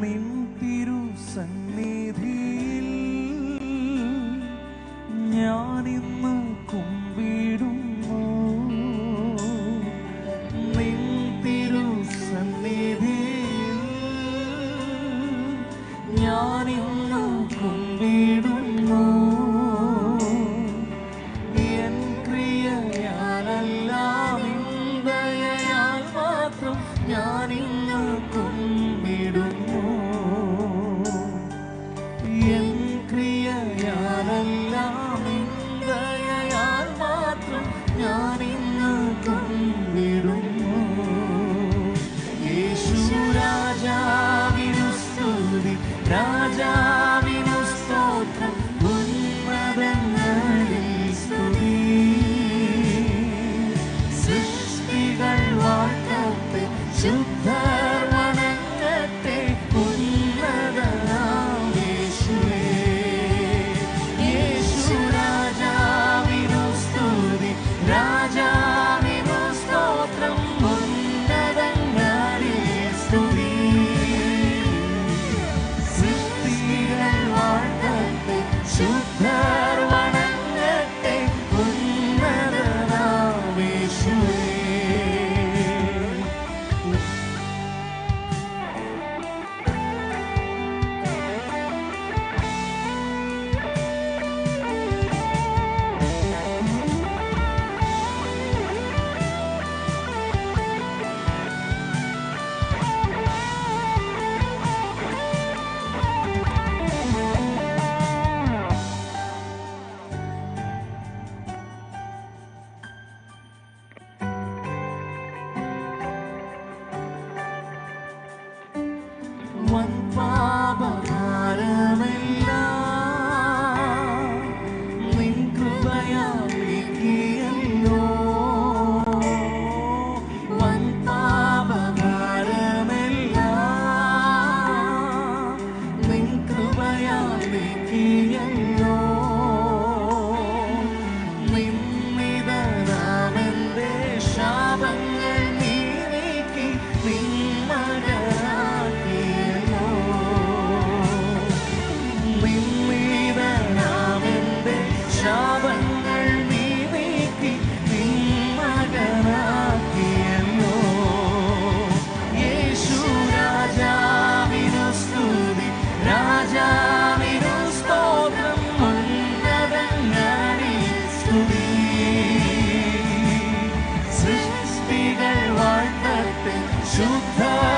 നിൻ തിരുസന്നിധിയിൽ ഞാനിന്ന് കുമ്പിടുന്നു You. one. Should